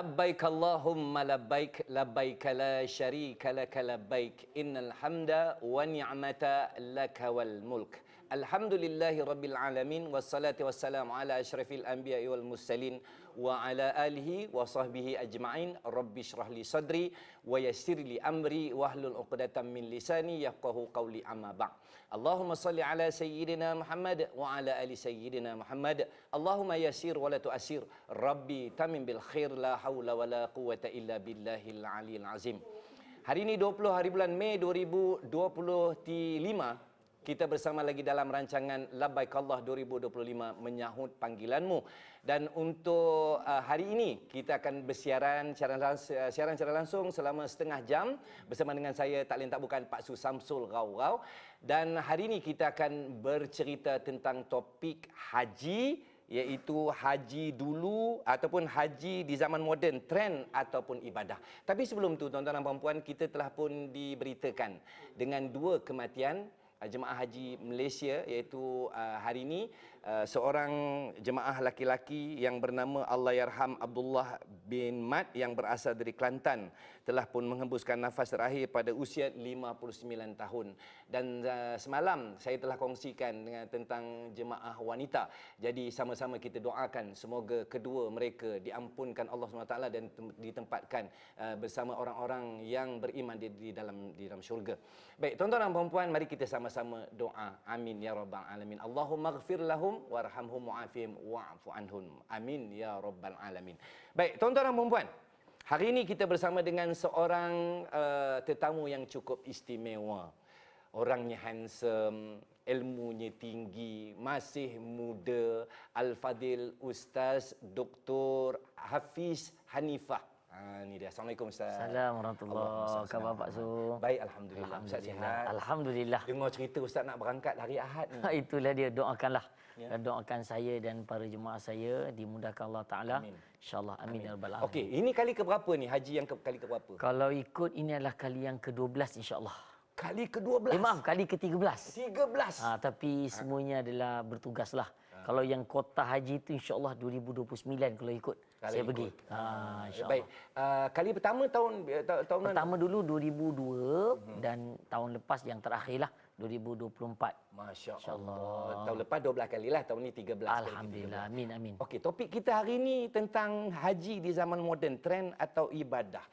لبيك اللهم لبيك لبيك لا شريك لك لبيك إن الحمد والنعمة لك والملك. Alhamdulillahi Rabbil Alamin Wassalati wassalamu ala ashrafil anbiya wal mursalin Wa ala alihi wa sahbihi ajma'in. Rabbi syrahli sadri Wa yasirli amri Wahlul uqdatan min lisani Yafqahu qawli amma ba' Allahumma salli ala sayyidina Muhammad Wa ala ali sayyidina Muhammad. Allahumma yasir wa la tuasir Rabbi tamim bil khair La hawla wa la quwata illa billahil aliyil azim. Hari ini 20 hari bulan Mei 2025 kita bersama lagi dalam rancangan Labbaik Allah 2025 menyahut panggilanmu dan untuk uh, hari ini kita akan bersiaran siaran, siaran secara langsung selama setengah jam bersama dengan saya tak lain tak bukan Pak Su Samsul Rau-Rau dan hari ini kita akan bercerita tentang topik haji iaitu haji dulu ataupun haji di zaman moden, trend ataupun ibadah. Tapi sebelum tu tuan-tuan dan puan-puan, kita telah pun diberitakan dengan dua kematian uh, jemaah haji Malaysia iaitu uh, hari ini uh, seorang jemaah laki-laki yang bernama Allahyarham Abdullah bin Mat yang berasal dari Kelantan telah pun menghembuskan nafas terakhir pada usia 59 tahun. Dan uh, semalam saya telah kongsikan dengan tentang jemaah wanita. Jadi sama-sama kita doakan semoga kedua mereka diampunkan Allah SWT dan ditempatkan uh, bersama orang-orang yang beriman di, di dalam di dalam syurga. Baik tuan-tuan dan puan-puan mari kita sama-sama doa. Amin ya rabbal alamin. Allahumma ighfir lahum warhamhum wa'afihim wa'fu anhum amin ya rabbal alamin baik tuan-tuan dan puan-puan Hari ini kita bersama dengan seorang uh, tetamu yang cukup istimewa. Orangnya handsome, ilmunya tinggi, masih muda. Al-Fadil Ustaz Dr. Hafiz Hanifah. Ha, ni dia. Assalamualaikum Ustaz. Assalamualaikum warahmatullahi Khabar Pak Su? Baik, Alhamdulillah. Ustaz sihat. Alhamdulillah. Dengar cerita Ustaz nak berangkat hari Ahad ni. Itulah dia doakanlah. Ya. Dan doakan saya dan para jemaah saya dimudahkan Allah Taala. Insyaallah amin ya rabbal alamin. Okey, ini kali ke berapa ni? Haji yang ke, kali ke berapa? Kalau ikut ini adalah kali yang ke-12 insyaallah. Kali ke-12. Eh maaf, kali ke-13. 13. Ha, tapi semuanya adalah bertugaslah. Kalau yang kota haji itu insyaallah 2029 kalau ikut Kalau saya ikut. pergi. Ha insyaallah. Baik. Uh, kali pertama tahun ta- tahun mana? Pertama dulu 2002 dan tahun lepas yang terakhirlah 2024. Masya. Allah. Tahun lepas 12 kali lah. Tahun ni 13 kali. Alhamdulillah. Amin amin. Okey, topik kita hari ni tentang haji di zaman moden, trend atau ibadah.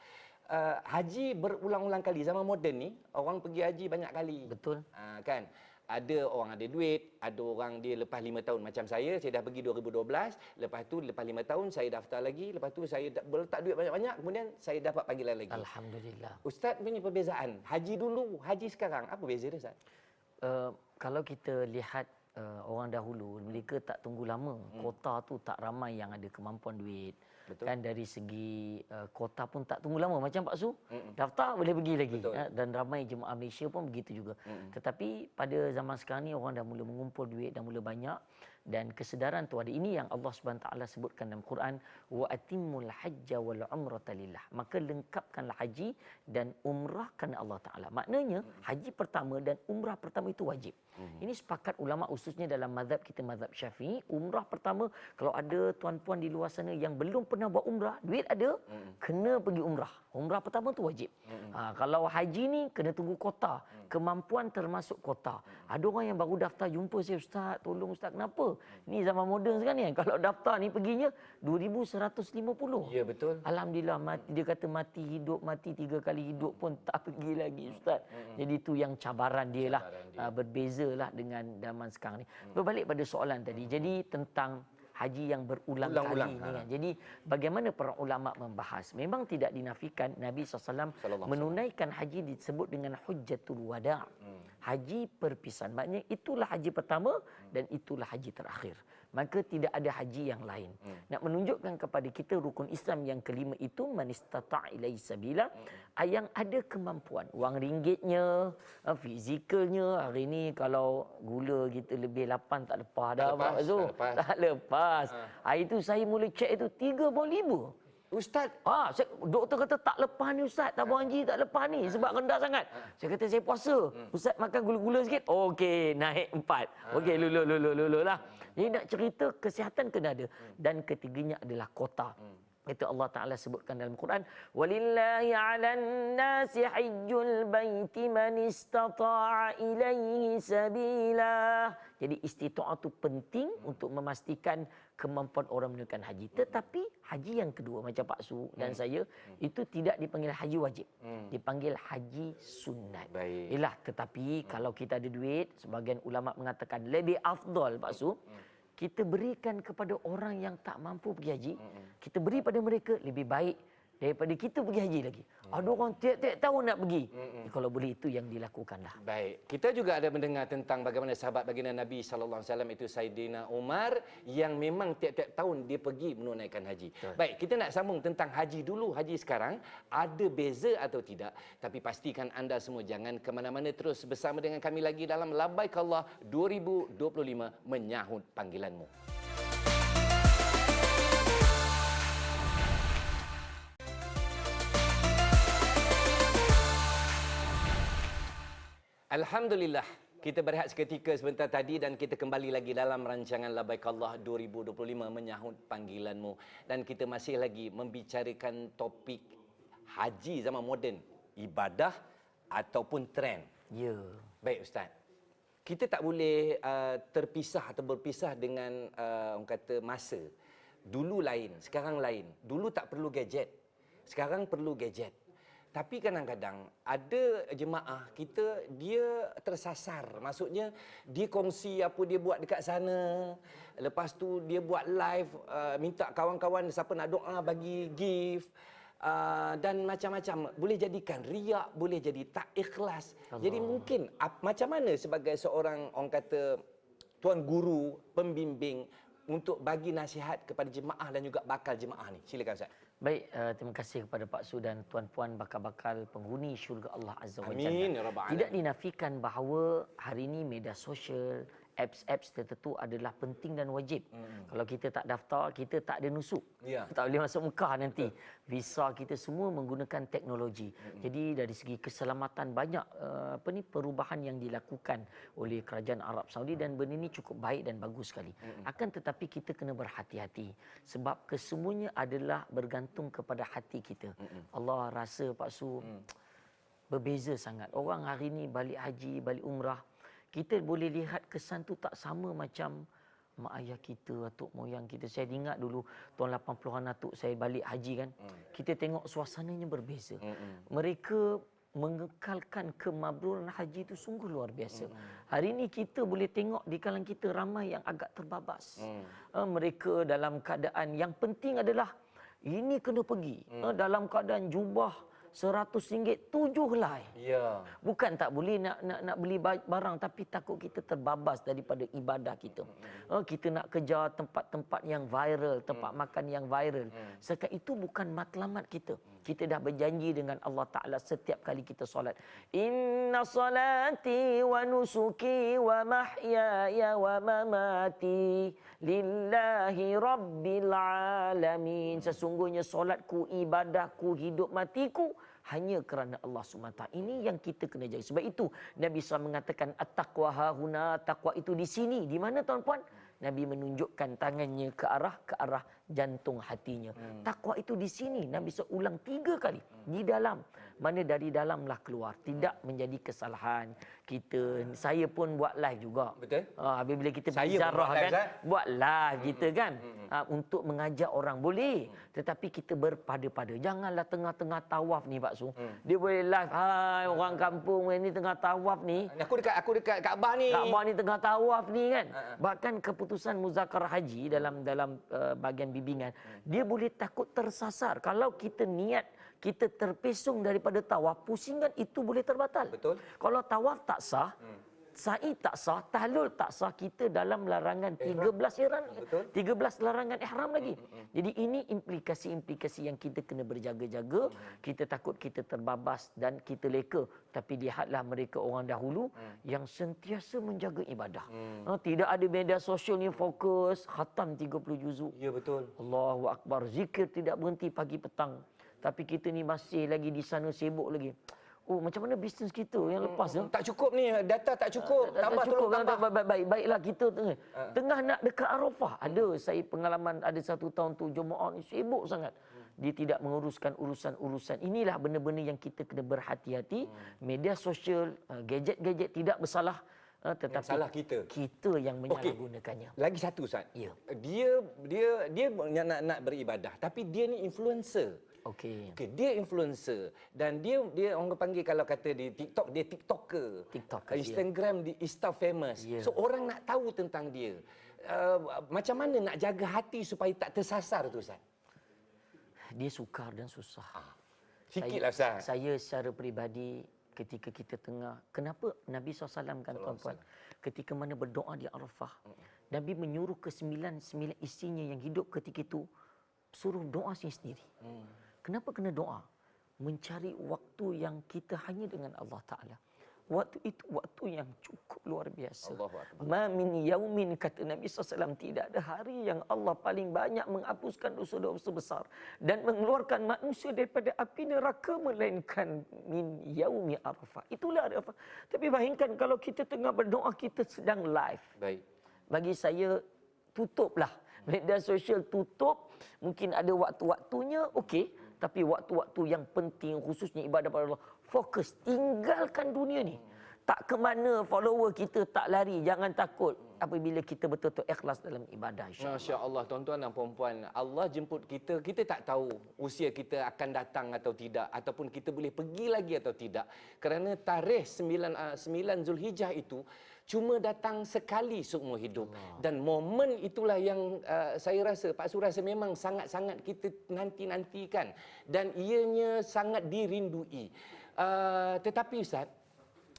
Uh, haji berulang-ulang kali. Zaman moden ni, orang pergi haji banyak kali. Betul. Uh, kan? Ada orang ada duit, ada orang dia lepas lima tahun. Macam saya, saya dah pergi 2012. Lepas tu, lepas lima tahun, saya daftar lagi. Lepas tu, saya letak duit banyak-banyak. Kemudian, saya dapat panggilan lagi. Alhamdulillah. Ustaz punya perbezaan. Haji dulu, haji sekarang. Apa beza dia, Ustaz? Uh, kalau kita lihat uh, orang dahulu, mereka tak tunggu lama. Hmm. Kota tu tak ramai yang ada kemampuan duit. Betul. Kan dari segi uh, kota pun tak tunggu lama. Macam Pak Su, Mm-mm. daftar boleh pergi lagi. Betul. Uh, dan ramai jemaah Malaysia pun begitu juga. Mm-mm. Tetapi pada zaman sekarang ni orang dah mula mengumpul duit, dah mula banyak. Dan kesedaran tu ada. Ini yang Allah Subhanahu Taala sebutkan dalam Quran, wa atimmul hajja wal umrata lillah. Maka lengkapkanlah haji dan umrah kerana Allah Taala. Maknanya haji pertama dan umrah pertama itu wajib. Ini sepakat ulama khususnya dalam mazhab kita mazhab Syafi'i, umrah pertama kalau ada tuan-puan di luar sana yang belum pernah buat umrah, duit ada, kena pergi umrah. Umrah pertama tu wajib. Ha, kalau haji ni kena tunggu kota, kemampuan termasuk kota. Ada orang yang baru daftar jumpa saya ustaz, tolong ustaz kenapa? Ni zaman moden sekarang ni kan. Kalau daftar ni perginya 2150. Ya, betul. Alhamdulillah mati dia kata mati hidup mati tiga kali hidup pun tak pergi lagi ustaz. Jadi itu yang cabaran dia lah. Cabaran dia. Uh, berbezalah dengan zaman sekarang ni. Berbalik pada soalan tadi. Jadi tentang haji yang berulang Ulang-ulang, kali ni ha. kan. Jadi bagaimana para ulama membahas? Memang tidak dinafikan Nabi SAW menunaikan haji disebut dengan hujjatul wada. Hmm. Haji perpisahan. Maknanya itulah haji pertama dan itulah haji terakhir. Maka tidak ada haji yang lain. Hmm. Nak menunjukkan kepada kita rukun Islam yang kelima itu man istata' ilaihi sabila Hmm. yang ada kemampuan. Wang ringgitnya, ah, fizikalnya. Hari ni kalau gula kita lebih 8 tak lepas dah lepas, Pak tak lepas. Tak lepas. Hari tu saya mula cek itu 35. Ustaz, Ah, saya, doktor kata tak lepas ni Ustaz, tabung haji tak lepas ni sebab rendah sangat. Saya kata saya puasa. Ustaz makan gula-gula sikit. Okey, naik empat. Okey, lulu lulu lulu lah. Jadi nak cerita kesihatan kena ada. Dan ketiganya adalah kota. Itu Allah Taala sebutkan dalam Quran, "Walillahi 'alan nasi hajjul baiti man istata'a ilaihi sabila." Jadi istita'ah itu penting untuk memastikan kemampuan orang menunaikan haji. Tetapi haji yang kedua macam Pak Su dan saya itu tidak dipanggil haji wajib. Dipanggil haji sunat. Baik. Yalah, tetapi kalau kita ada duit, sebagian ulama mengatakan lebih afdal Pak Su, kita berikan kepada orang yang tak mampu pergi haji, kita beri pada mereka lebih baik daripada kita pergi haji lagi. Ada orang tiap-tiap tahun nak pergi. Kalau boleh itu yang dilakukanlah. Baik, kita juga ada mendengar tentang bagaimana sahabat baginda Nabi sallallahu alaihi wasallam itu Saidina Umar yang memang tiap-tiap tahun dia pergi menunaikan haji. Betul. Baik, kita nak sambung tentang haji dulu, haji sekarang ada beza atau tidak? Tapi pastikan anda semua jangan ke mana-mana terus bersama dengan kami lagi dalam Labbaik Allah 2025 menyahut panggilanmu. Alhamdulillah kita berehat seketika sebentar tadi dan kita kembali lagi dalam rancangan Labaik Allah 2025 menyahut panggilanmu dan kita masih lagi membicarakan topik haji zaman moden ibadah ataupun trend. Ya. Baik ustaz. Kita tak boleh uh, terpisah atau berpisah dengan uh, orang kata masa. Dulu lain, sekarang lain. Dulu tak perlu gadget. Sekarang perlu gadget. Tapi kadang-kadang ada jemaah kita dia tersasar. Maksudnya dia kongsi apa dia buat dekat sana. Lepas tu dia buat live uh, minta kawan-kawan siapa nak doa bagi gift. Uh, dan macam-macam boleh jadikan riak boleh jadi tak ikhlas Allah. jadi mungkin ap, macam mana sebagai seorang orang kata tuan guru pembimbing untuk bagi nasihat kepada jemaah dan juga bakal jemaah ni silakan ustaz Baik, uh, terima kasih kepada Pak Su dan tuan-puan bakal-bakal penghuni syurga Allah Azza wa Jalla. Amin, ya Rabbal Alamin. Tidak dinafikan bahawa hari ini media sosial, apps-apps tertentu adalah penting dan wajib. Hmm. Kalau kita tak daftar, kita tak ada nusuk. Ya. Tak boleh masuk Mekah nanti. Visa kita semua menggunakan teknologi. Hmm. Jadi dari segi keselamatan banyak uh, apa ni perubahan yang dilakukan oleh kerajaan Arab Saudi dan benda ini cukup baik dan bagus sekali. Hmm. Akan tetapi kita kena berhati-hati sebab kesemuanya adalah bergantung kepada hati kita. Hmm. Allah rasa Pak Su hmm. berbeza sangat. Orang hari ini balik haji, balik umrah, kita boleh lihat kesan tu tak sama macam mak ayah kita, atuk moyang kita. Saya ingat dulu tahun 80-an atuk saya balik haji kan. Hmm. Kita tengok suasananya berbeza. Hmm. Mereka mengekalkan kemabruran haji itu sungguh luar biasa. Hmm. Hari ini kita boleh tengok di kalangan kita ramai yang agak terbabas. Hmm. Uh, mereka dalam keadaan yang penting adalah ini kena pergi. Hmm. Uh, dalam keadaan jubah seratus ringgit tujuh helai. ya Bukan tak boleh nak nak nak beli ba- barang tapi takut kita terbabas daripada ibadah kita. Oh, kita nak kejar tempat-tempat yang viral, tempat makan yang viral. Sekat itu bukan matlamat kita. Kita dah berjanji dengan Allah Taala setiap kali kita solat. Inna salati wa nusuki wa mahyaya wa mamati lillahi rabbil alamin. Sesungguhnya solatku, ibadahku, hidup matiku hanya kerana Allah SWT. Ini yang kita kena jaga. Sebab itu Nabi SAW mengatakan at-taqwa hahuna, taqwa itu di sini. Di mana tuan-puan? Nabi menunjukkan tangannya ke arah ke arah jantung hatinya. Hmm. Takwa itu di sini. Nabi SAW ulang tiga kali. Di dalam. Mana dari dalamlah keluar. Tidak menjadi kesalahan. Kita, saya pun buat live juga. Betul. Ha, habis bila kita Saya berziarah live, kan, buat live kita kan. Ha, untuk mengajak orang. Boleh. Tetapi kita berpada-pada. Janganlah tengah-tengah tawaf ni Pak Su. Dia boleh live. Hai orang kampung ni tengah tawaf ni. aku dekat aku dekat Kaabah ni Kaabah ni tengah tawaf ni kan. Bahkan keputusan muzakarah haji dalam dalam uh, bahagian bimbingan, dia boleh takut tersasar. Kalau kita niat kita terpesong daripada tawaf, pusingan itu boleh terbatal. Betul. Kalau tawaf tak sah, sa'i tak sah, tahlul tak sah, kita dalam larangan 13 ihram. Betul. 13 larangan ihram lagi. Jadi ini implikasi-implikasi yang kita kena berjaga-jaga. Kita takut kita terbabas dan kita leka. Tapi lihatlah mereka orang dahulu yang sentiasa menjaga ibadah. Ha, tidak ada media sosial ni fokus khatam 30 juzuk. ya betul Allahu Akbar. Zikir tidak berhenti pagi petang. Tapi kita ni masih lagi di sana sibuk lagi. Oh macam mana bisnes kita yang lepas tu? Tak cukup ni, data tak cukup. Tak- tak Tambah cukup. tolong tambah. Baik, baik, baik, baiklah kita tengah, tengah nak dekat Arafah. Ada saya pengalaman ada satu tahun tu jemaah ni sibuk sangat. Dia tidak menguruskan urusan-urusan. Inilah benda-benda yang kita kena berhati-hati. Media sosial, uh, gadget-gadget tidak bersalah. uh, tetapi salah kita. Kita yang menyalahgunakannya. Lagi satu Ustaz. Ya. Dia dia dia nak nak beribadah tapi dia ni influencer. Okey. Okey, dia influencer dan dia dia orang panggil kalau kata di TikTok dia TikToker. TikToker, ya. Instagram dia Insta famous. Ya. So orang nak tahu tentang dia. Uh, macam mana nak jaga hati supaya tak tersasar tu Ustaz? Dia sukar dan susah. Sikitlah Ustaz. Saya secara peribadi ketika kita tengah kenapa Nabi SAW kan tuan-tuan ketika mana berdoa di Arafah Nabi menyuruh ke sembilan sembilan isinya yang hidup ketika itu suruh doa sendiri. Kenapa kena doa? Mencari waktu yang kita hanya dengan Allah Taala. Waktu itu waktu yang cukup luar biasa. Ma min yaumin kata Nabi SAW tidak ada hari yang Allah paling banyak menghapuskan dosa-dosa besar dan mengeluarkan manusia daripada api neraka melainkan min yaumi arafah. Itulah arafah. Tapi bayangkan kalau kita tengah berdoa kita sedang live. Baik. Bagi saya tutuplah media sosial tutup mungkin ada waktu-waktunya okey tapi waktu-waktu yang penting khususnya ibadah pada Allah fokus tinggalkan dunia ni. Tak ke mana follower kita tak lari jangan takut apabila kita betul-betul ikhlas dalam ibadah insya Masya Allah tuan-tuan dan puan-puan Allah jemput kita Kita tak tahu usia kita akan datang atau tidak Ataupun kita boleh pergi lagi atau tidak. Kerana tarikh 9, uh, 9 Zulhijjah itu Cuma datang sekali seumur hidup Dan momen itulah yang uh, saya rasa Pak Sur rasa memang sangat-sangat kita nanti-nantikan Dan ianya sangat dirindui uh, Tetapi Ustaz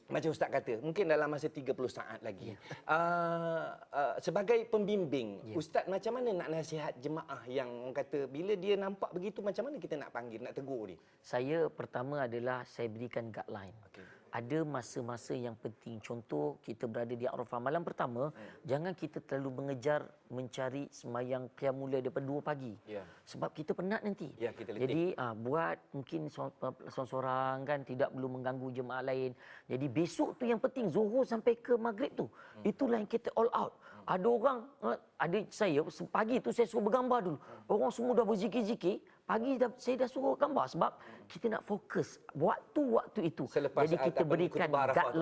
macam Ustaz kata, mungkin dalam masa 30 saat lagi. Uh, uh, sebagai pembimbing, Ustaz macam mana nak nasihat jemaah yang kata bila dia nampak begitu macam mana kita nak panggil, nak tegur dia? Saya pertama adalah saya berikan guideline. Okey. Ada masa-masa yang penting. Contoh kita berada di Arafah malam pertama, Hmm. jangan kita terlalu mengejar mencari semayang qiyamul lail daripada 2 pagi. Ya. Sebab kita penat nanti. Ya, kita. Jadi ah, buat mungkin so- seorang-seorang kan tidak perlu mengganggu jemaah lain. Jadi besok tu yang penting zuhur sampai ke maghrib tu. Hmm. Itulah yang kita all out. Ada orang ah, ada saya pagi tu saya suruh bergambar dulu. Orang semua dah berzikir-zikir, pagi dah, saya dah suruh gambar sebab kita nak fokus waktu-waktu itu. Selepas Jadi kita berikan Arafah tu.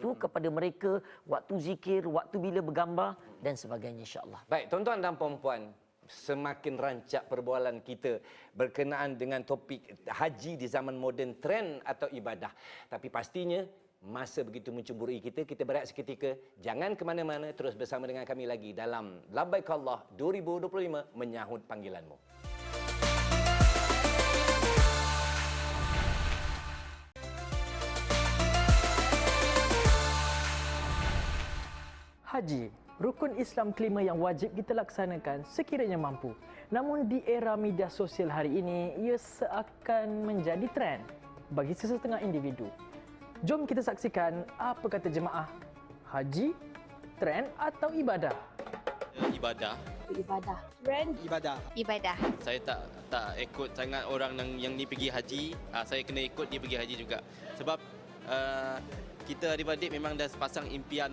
tu kepada mereka waktu zikir, waktu bila bergambar dan sebagainya insya-Allah. Baik, tuan-tuan dan puan-puan, semakin rancak perbualan kita berkenaan dengan topik haji di zaman moden, tren atau ibadah. Tapi pastinya masa begitu mencemburui kita, kita berehat seketika. Jangan ke mana-mana, terus bersama dengan kami lagi dalam Labbaik Allah 2025 menyahut panggilanmu. Haji, rukun Islam kelima yang wajib kita laksanakan sekiranya mampu. Namun di era media sosial hari ini, ia seakan menjadi trend bagi sesetengah individu. Jom kita saksikan apa kata jemaah. Haji, trend atau ibadah? ibadah. ibadah. Trend ibadah. ibadah. Saya tak tak ikut sangat orang yang yang ni pergi haji. Uh, saya kena ikut dia pergi haji juga. Sebab uh, kita adik-adik memang dah pasang impian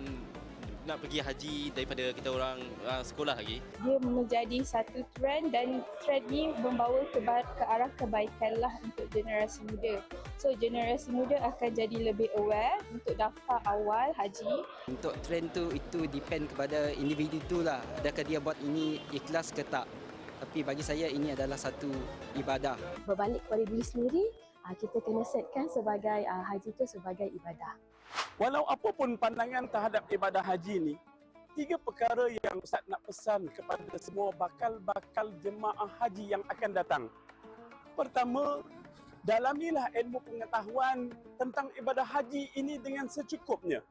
nak pergi haji daripada kita orang uh, sekolah lagi. Dia menjadi satu trend dan trend ni membawa ke, ke arah kebaikan lah untuk generasi muda. So generasi muda akan jadi lebih aware untuk daftar awal haji. Untuk trend tu itu depend kepada individu tu lah. Adakah dia buat ini ikhlas ke tak. Tapi bagi saya ini adalah satu ibadah. berbalik kepada diri sendiri, ah, kita kena setkan sebagai ah, haji itu sebagai ibadah. Walau apapun pandangan terhadap ibadah haji ni, tiga perkara yang Ustaz nak pesan kepada semua bakal-bakal jemaah haji yang akan datang. Pertama, dalamilah ilmu pengetahuan tentang ibadah haji ini dengan secukupnya.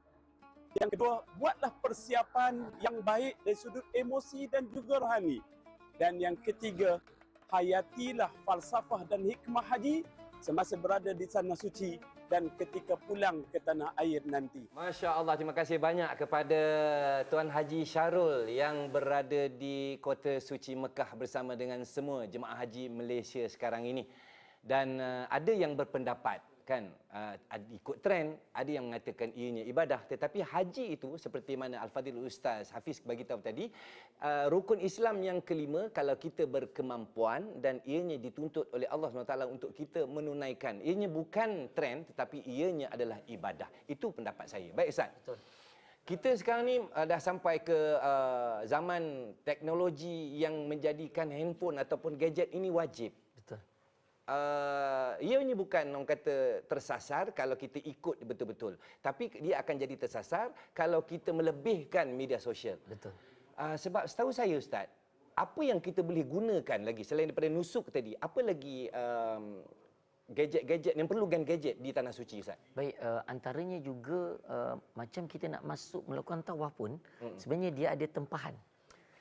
Yang kedua, buatlah persiapan yang baik dari sudut emosi dan juga rohani. Dan yang ketiga, hayatilah falsafah dan hikmah haji semasa berada di sana suci dan ketika pulang ke tanah air nanti. Masya Allah, terima kasih banyak kepada Tuan Haji Syarul yang berada di kota suci Mekah bersama dengan semua jemaah haji Malaysia sekarang ini. Dan uh, ada yang berpendapat kan uh, ikut trend ada yang mengatakan ianya ibadah. Tetapi haji itu seperti mana al-fadil ustaz Hafiz bagi tahu tadi uh, rukun Islam yang kelima kalau kita berkemampuan dan ianya dituntut oleh Allah SWT untuk kita menunaikan. Ianya bukan trend tetapi ianya adalah ibadah. Itu pendapat saya. Baik ustaz. Betul. kita sekarang ni uh, dah sampai ke uh, zaman teknologi yang menjadikan handphone ataupun gadget ini wajib. Uh, ianya bukan orang kata tersasar kalau kita ikut betul-betul. Tapi dia akan jadi tersasar kalau kita melebihkan media sosial. Betul. Uh, sebab setahu saya Ustaz, apa yang kita boleh gunakan lagi selain daripada nusuk tadi, apa lagi um, gadget-gadget yang perlukan gadget di tanah suci Ustaz? Baik, uh, antaranya juga uh, macam kita nak masuk melakukan tawaf pun, mm sebenarnya dia ada tempahan.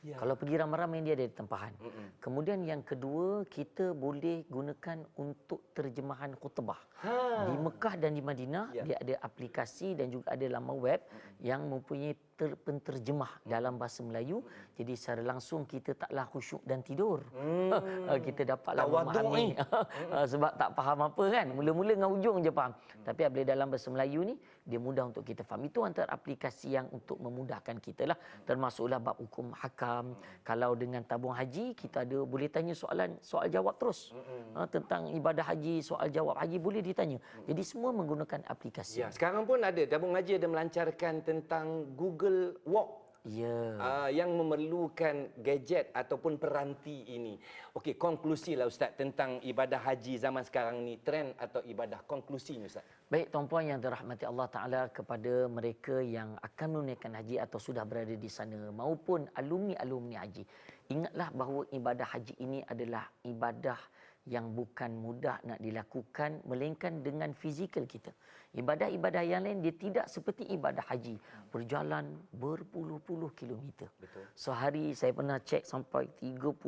Ya. Kalau pergi ramai-ramai dia ada tempahan. Mm-mm. Kemudian yang kedua, kita boleh gunakan untuk terjemahan khutbah. Ha. Di Mekah dan di Madinah Ya. dia ada aplikasi dan juga ada laman web yang mempunyai ter, penterjemah dalam bahasa Melayu. Jadi secara langsung kita taklah khusyuk dan tidur. Hmm. kita dapatlah Tawaduk memahami sebab tak faham apa kan. Mula-mula dengan ujung je faham. Tapi apabila dalam bahasa Melayu ni dia mudah untuk kita faham. Itu antara aplikasi yang untuk memudahkan kita lah. Termasuklah bab hukum hakam. Kalau dengan tabung haji kita ada boleh tanya soalan soal jawab terus. Ha, tentang ibadah haji, soal jawab haji boleh ditanya. Jadi semua menggunakan aplikasi. Ya, sekarang pun ada tabung haji ada melancarkan tentang Google Walk Ya. uh, yang memerlukan gadget ataupun peranti ini. Okey, konklusi lah Ustaz tentang ibadah haji zaman sekarang ni, trend atau ibadah konklusinya Ustaz. Baik tuan-puan yang dirahmati Allah Taala kepada mereka yang akan menunaikan haji atau sudah berada di sana maupun alumni-alumni haji. Ingatlah bahawa ibadah haji ini adalah ibadah yang bukan mudah nak dilakukan melainkan dengan fizikal kita. Ibadah-ibadah yang lain dia tidak seperti ibadah haji. Berjalan berpuluh-puluh kilometer. Betul. Sehari saya pernah cek sampai 35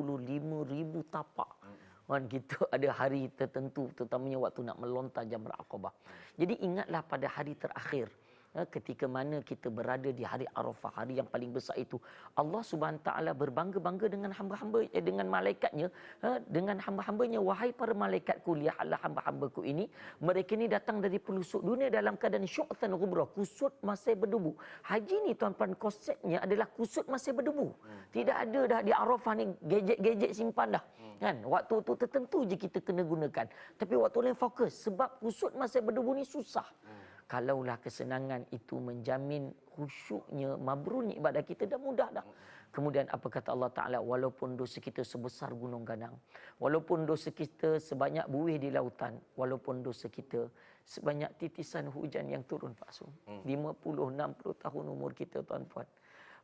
ribu tapak. Kan kita ada hari tertentu terutamanya waktu nak melontar Jamrah Aqabah. Jadi ingatlah pada hari terakhir eh, ketika mana kita berada di hari Arafah, hari yang paling besar itu, Allah Subhanahu taala berbangga-bangga dengan hamba-hamba eh, dengan malaikatnya, eh, dengan hamba-hambanya, wahai para malaikatku, lihatlah hamba-hambaku ini, mereka ini datang dari pelosok dunia dalam keadaan syu'tan ghubrah, kusut masih berdebu. Haji ni tuan-tuan konsepnya adalah kusut masih berdebu. Tidak ada dah di Arafah ni gadget-gadget simpan dah. Kan? Waktu tu tertentu je kita kena gunakan. Tapi waktu lain fokus sebab kusut masih berdebu ni susah. Kalaulah kesenangan itu menjamin khusyuknya, mabrurnya ibadah kita dah mudah dah. Kemudian apa kata Allah Ta'ala, walaupun dosa kita sebesar gunung ganang, walaupun dosa kita sebanyak buih di lautan, walaupun dosa kita sebanyak titisan hujan yang turun Pak Sum. 50, 60 tahun umur kita tuan-tuan.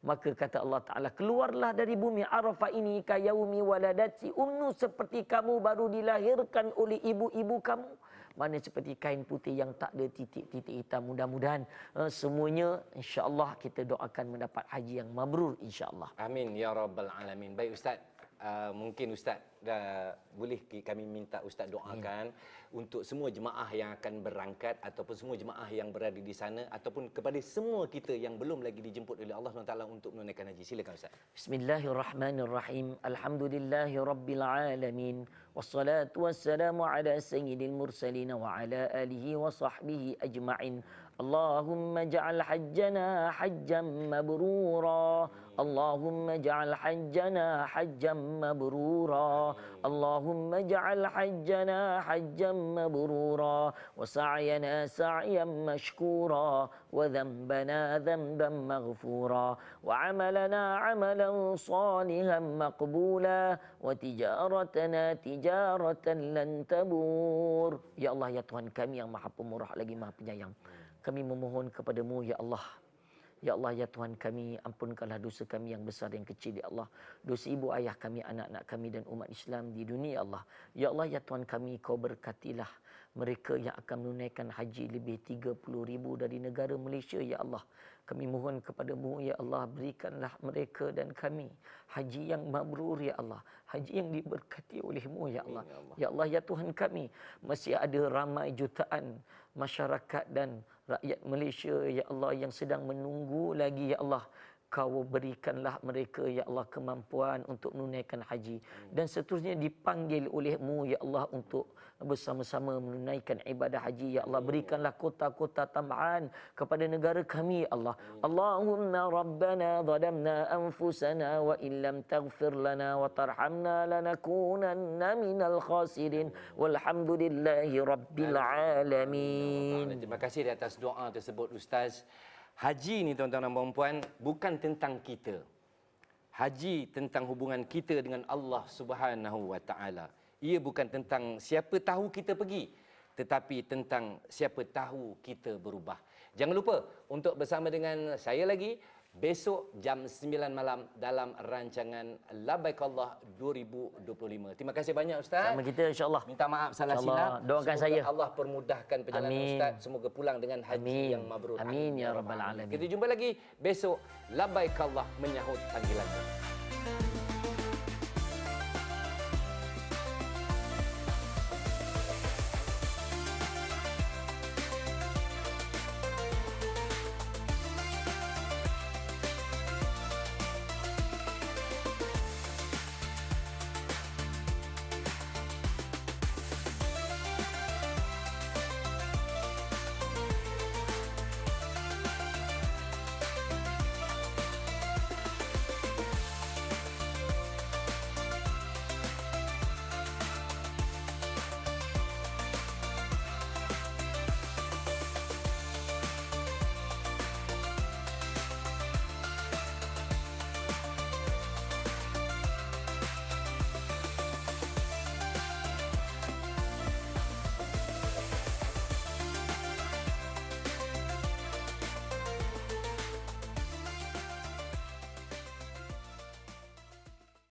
Maka kata Allah Ta'ala, keluarlah dari bumi Arafah ini ka yaumi waladati ummu seperti kamu baru dilahirkan oleh ibu-ibu kamu. Mana seperti kain putih yang tak ada titik-titik hitam. Mudah-mudahan uh, semuanya insya-Allah kita doakan mendapat haji yang mabrur insya-Allah. Amin ya rabbal alamin. Baik Ustaz, uh, mungkin Ustaz dah boleh kami minta Ustaz doakan untuk semua jemaah yang akan berangkat ataupun semua jemaah yang berada di sana ataupun kepada semua kita yang belum lagi dijemput oleh Allah SWT untuk menunaikan haji. Silakan Ustaz. Bismillahirrahmanirrahim. Alhamdulillahi rabbil alamin. Wassalatu wassalamu ala sayyidil mursalin wa ala alihi wa sahbihi ajma'in. اللهم اجعل حجنا حجا مبرورا اللهم اجعل حجنا حجا مبرورا اللهم اجعل حجنا حجا مبرورا وسعينا سعيا مشكورا وذنبنا ذنبا مغفورا وعملنا عملا صالحا مقبولا وتجارتنا تجارة لن تبور يا الله ya Tuhan kami yang maha pemurah lagi maha penyayang kami memohon kepadamu ya Allah Ya Allah ya Tuhan kami ampunkanlah dosa kami yang besar dan kecil ya Allah. Dosa ibu ayah kami, anak-anak kami dan umat Islam di dunia ya Allah. Ya Allah ya Tuhan kami kau berkatilah mereka yang akan menunaikan haji lebih 30 ribu dari negara Malaysia ya Allah. Kami mohon kepadamu ya Allah berikanlah mereka dan kami haji yang mabrur ya Allah. Haji yang diberkati olehmu ya Allah. Ya Allah ya Tuhan kami masih ada ramai jutaan masyarakat dan rakyat Malaysia ya Allah yang sedang menunggu lagi ya Allah kau berikanlah mereka ya Allah kemampuan untuk menunaikan haji. Dan seterusnya dipanggil olehmu ya Allah untuk bersama-sama menunaikan ibadah haji. Ya Allah berikanlah kota-kota tambahan kepada negara kami ya Allah. Allahumma rabbana zalamna anfusana wa illam taghfir lana wa tarhamna lanakunanna minal khasirin. Walhamdulillahi rabbil alamin. Terima kasih di atas doa tersebut Ustaz. Haji ni tuan-tuan dan puan bukan tentang kita. Haji tentang hubungan kita dengan Allah Subhanahu wa taala. Ia bukan tentang siapa tahu kita pergi, tetapi tentang siapa tahu kita berubah. Jangan lupa untuk bersama dengan saya lagi besok jam 9 malam dalam rancangan Labaik Allah 2025. Terima kasih banyak Ustaz. sama kita insyaallah Minta maaf salah InsyaAllah. silap. Doakan Semoga saya. Allah permudahkan perjalanan Amin. Ustaz. Semoga pulang dengan haji Amin. yang mabrur. Amin ya rabbal alamin. Kita jumpa lagi besok. Labbaik Allah menyahut panggilanmu.